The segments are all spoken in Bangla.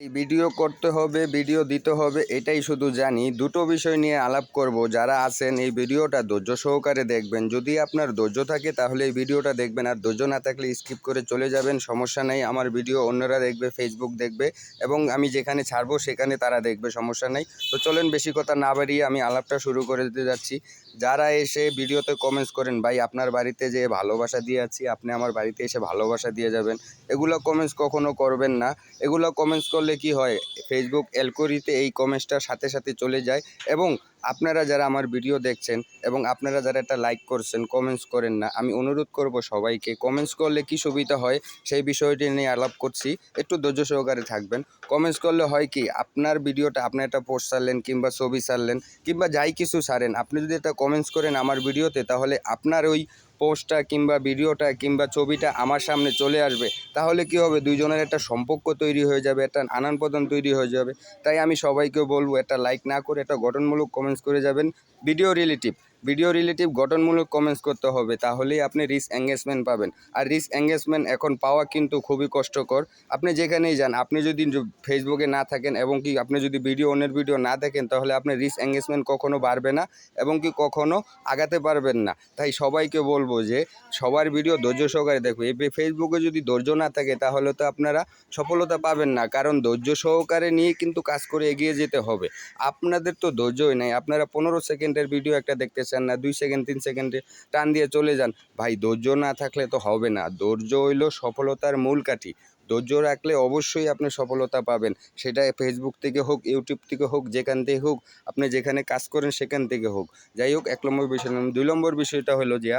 ভিডিও করতে হবে, ভিডিও দিতে হবে, এটাই শুধু জানি। দুটো বিষয় নিয়ে আলাপ করব। যারা আছেন, এই ভিডিওটা ধৈর্য সহকারে দেখবেন। যদি আপনার ধৈর্য থাকে, তাহলে এই ভিডিওটা দেখবেন। আর ধৈর্য না থাকলে স্কিপ করে চলে যাবেন। সমস্যা নেই, আমার ভিডিও অন্যরা দেখবে ফেসবুক দেখবে, এবং আমি যেখানে ছাড়বো, সেখানে তারা দেখবে, সমস্যা নেই। তো চলেন, বেশি কথা না বাড়িয়ে আমি আলাপটা শুরু করে দিতে যাচ্ছি। যারা এসে ভিডিওতে কমেন্টস করেন, ভাই, আপনার বাড়িতে যে ভালোবাসা দিয়ে আছি, আপনি আমার বাড়িতে এসে ভালোবাসা দিয়ে যাবেন। এগুলো কমেন্টস কখনো করবেন না। এগুলো কমেন্টস করলে কি হয়? ফেসবুক অ্যালকোরিতে এই কমেন্টসটার সাথে সাথে চলে যায় এবং আপনারা যারা আমার ভিডিও দেখছেন এবং আপনারা যারা একটা লাইক করছেন কমেন্টস করেন না, আমি অনুরোধ করব সবাইকে কমেন্টস করলে কি সুবিধা হয়? সেই বিষয়টি নিয়ে আলাপ করছি, একটু ধৈর্য সহকারে থাকবেন। কমেন্টস করলে হয় কি, আপনার ভিডিওটা আপনি একটা পোস্ট ছাড়লেন কিংবা ছবি ছাড়লেন কিংবা যাই কিছু ছাড়েন, আপনি যদি একটা কমেন্টস করেন আমার ভিডিওতে তাহলে আপনার ওই পোস্টটা কিংবা ভিডিওটা কিংবা ছবিটা আমার সামনে চলে আসবে, তাহলে কি হবে? দুইজনের একটা সম্পর্ক তৈরি হয়ে যাবে, একটা আনান প্রদান তৈরি হয়ে যাবে। তাই আমি সবাইকে বলব, একটা লাইক না করে একটা গঠনমূলক কমেন্টস করে যাবেন। ভিডিও রিলেটিভ ভিডিও রিলেটিভ গঠনমূলক কমেন্টস করতে হবে, তাহলেই আপনি রিচ এঙ্গেজমেন্ট পাবেন। আর রিচ এঙ্গেজমেন্ট এখন পাওয়া কিন্তু খুবই কষ্টকর। আপনি যেখানেই যান, আপনি যদি ফেসবুকে না থাকেন এবং কি আপনি যদি ভিডিও অন্যের ভিডিও না দেখেন, তাহলে আপনি রিচ এঙ্গেজমেন্ট কখনো বাড়বে না এবং কি কখনো আগাতে পারবেন না। তাই সবাইকে বলব যে, সবার ভিডিও ধৈর্য সহকারে দেখো এই ফেসবুকে যদি ধৈর্য না থাকে, তাহলে তো আপনারা সফলতা পাবেন না। কারণ ধৈর্য সহকারে নিয়ে কিন্তু কাজ করে এগিয়ে যেতে হবে। আপনাদের তো ধৈর্যই নাই। আপনারা পনেরো সেকেন্ডের ভিডিও একটা দেখতে চান না, দুই সেকেন্ড তিন সেকেন্ডে টান দিয়ে চলে যান। ভাই, ধৈর্য না থাকলে তো হবে না। ধৈর্য হইল সফলতার মূল কাঠি। ধৈর্য রাখলে অবশ্যই আপনি সফলতা পাবেন। সেটা ফেসবুক থেকে হোক ইউটিউব থেকে হোক, যেখান থেকে হোক, আপনি যেখানে কাজ করেন সেখান থেকে হোক। যাই হোক, এক নম্বর বিষয়, দুই নম্বর বিষয়টা হলো যে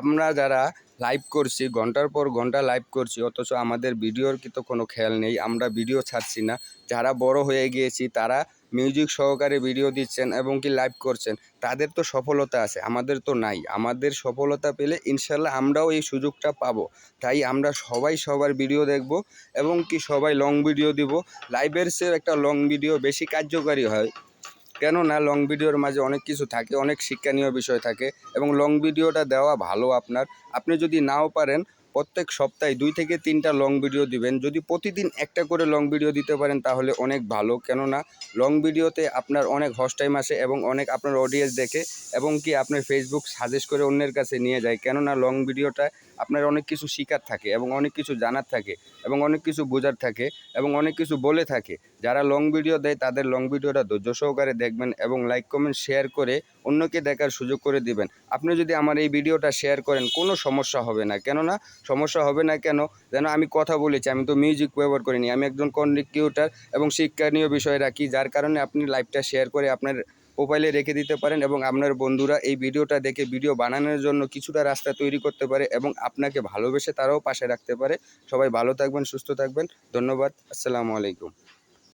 আমরা যারা লাইভ করছি, ঘণ্টার পর ঘণ্টা লাইভ করছি, অথচ আমাদের ভিডিওর কিন্তু কোনো খেয়াল নেই, আমরা ভিডিও ছাড়ছি না। যারা বড় হয়ে গিয়েছি, তারা মিউজিক সহকারে ভিডিও দিচ্ছেন এবং কি লাইভ করছেন, তাদের তো সফলতা আছে, আমাদের তো নাই। আমাদের সফলতা পেলে ইনশাল্লাহ আমরাও এই সুযোগটা পাবো। তাই আমরা সবাই সবার ভিডিও দেখব এবং কি সবাই লং ভিডিও দিব। লাইভের সে একটা লং ভিডিও বেশি কার্যকারী হয়। কেননা লং ভিডিওর মাঝে অনেক কিছু থাকে, অনেক শিক্ষণীয় বিষয় থাকে এবং লং ভিডিওটা দেওয়া ভালো আপনার। আপনি যদি নাও পারেন প্রত্যেক সপ্তাহে দুই থেকে তিনটা লং ভিডিও দিবেন। যদি প্রতিদিন একটা করে লং ভিডিও দিতে পারেন, তাহলে অনেক ভালো। কেননা লং ভিডিওতে আপনার অনেক হস টাইম আসে এবং অনেক আপনার অডিয়েন্স দেখে এবং কি আপনার ফেসবুক সাজেস্ট করে অন্যের কাছে নিয়ে যায়। কেননা লং ভিডিওটা আপনার অনেক কিছু শিকার থাকে এবং অনেক কিছু জানার থাকে এবং অনেক কিছু বোঝার থাকে এবং অনেক কিছু বলে থাকে। যারা লং ভিডিও দেয়, তাদের লং ভিডিওটা ধৈর্য সহকারে দেখবেন এবং লাইক কমেন্ট শেয়ার করে অন্যকে দেখার সুযোগ করে দিবেন। আপনি যদি আমার এই ভিডিওটা শেয়ার করেন, কোনো সমস্যা হবে না। কেননা, সমস্যা হবে না কেন? যেন আমি কথা বলেছি, আমি তো মিউজিক ব্যবহার করিনি। আমি একজন কন্ডিকিউটার এবং শিক্ষণীয় বিষয় রাখি, যার কারণে আপনি লাইভটা শেয়ার করে আপনার প্রোফাইলে রেখে দিতে পারেন এবং আপনার বন্ধুরা এই ভিডিওটা দেখে ভিডিও বানানোর জন্য কিছুটা রাস্তা তৈরি করতে পারে এবং আপনাকে ভালোবেসে তারাও পাশে রাখতে পারে। সবাই ভালো থাকবেন, সুস্থ থাকবেন। ধন্যবাদ। আসসালামু আলাইকুম।